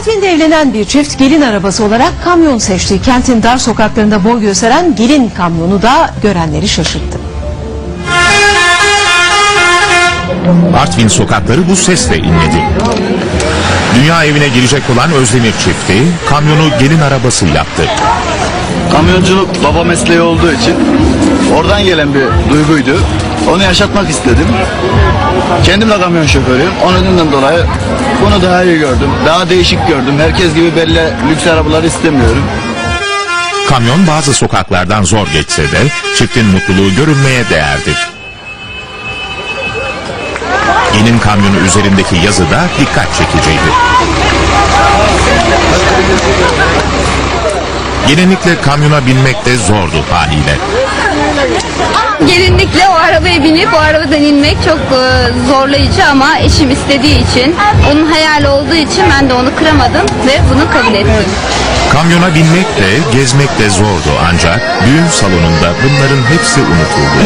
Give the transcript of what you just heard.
Artvin'de evlenen bir çift gelin arabası olarak kamyon seçti. Kentin dar sokaklarında boy gösteren gelin kamyonu da görenleri şaşırttı. Artvin sokakları bu sesle inledi. Dünya evine girecek olan Özdemir çifti kamyonu gelin arabası yaptı. Kamyonculuk baba mesleği olduğu için oradan gelen bir duyguydu. Onu yaşatmak istedim. Kendim de kamyon şoförüyüm. Onun dolayı bunu daha iyi gördüm. Daha değişik gördüm. Herkes gibi belli lüks arabaları istemiyorum. Kamyon bazı sokaklardan zor geçse de çiftin mutluluğu görülmeye değerdi. Gelin kamyonu üzerindeki yazı da dikkat çekiciydi. Genellikle kamyona binmek de zordu haliyle. O arabaya binip o arabadan inmek çok e, zorlayıcı ama eşim istediği için, onun hayali olduğu için ben de onu kıramadım ve bunu kabul ettim. Kamyona binmek de gezmek de zordu ancak düğün salonunda bunların hepsi unutuldu.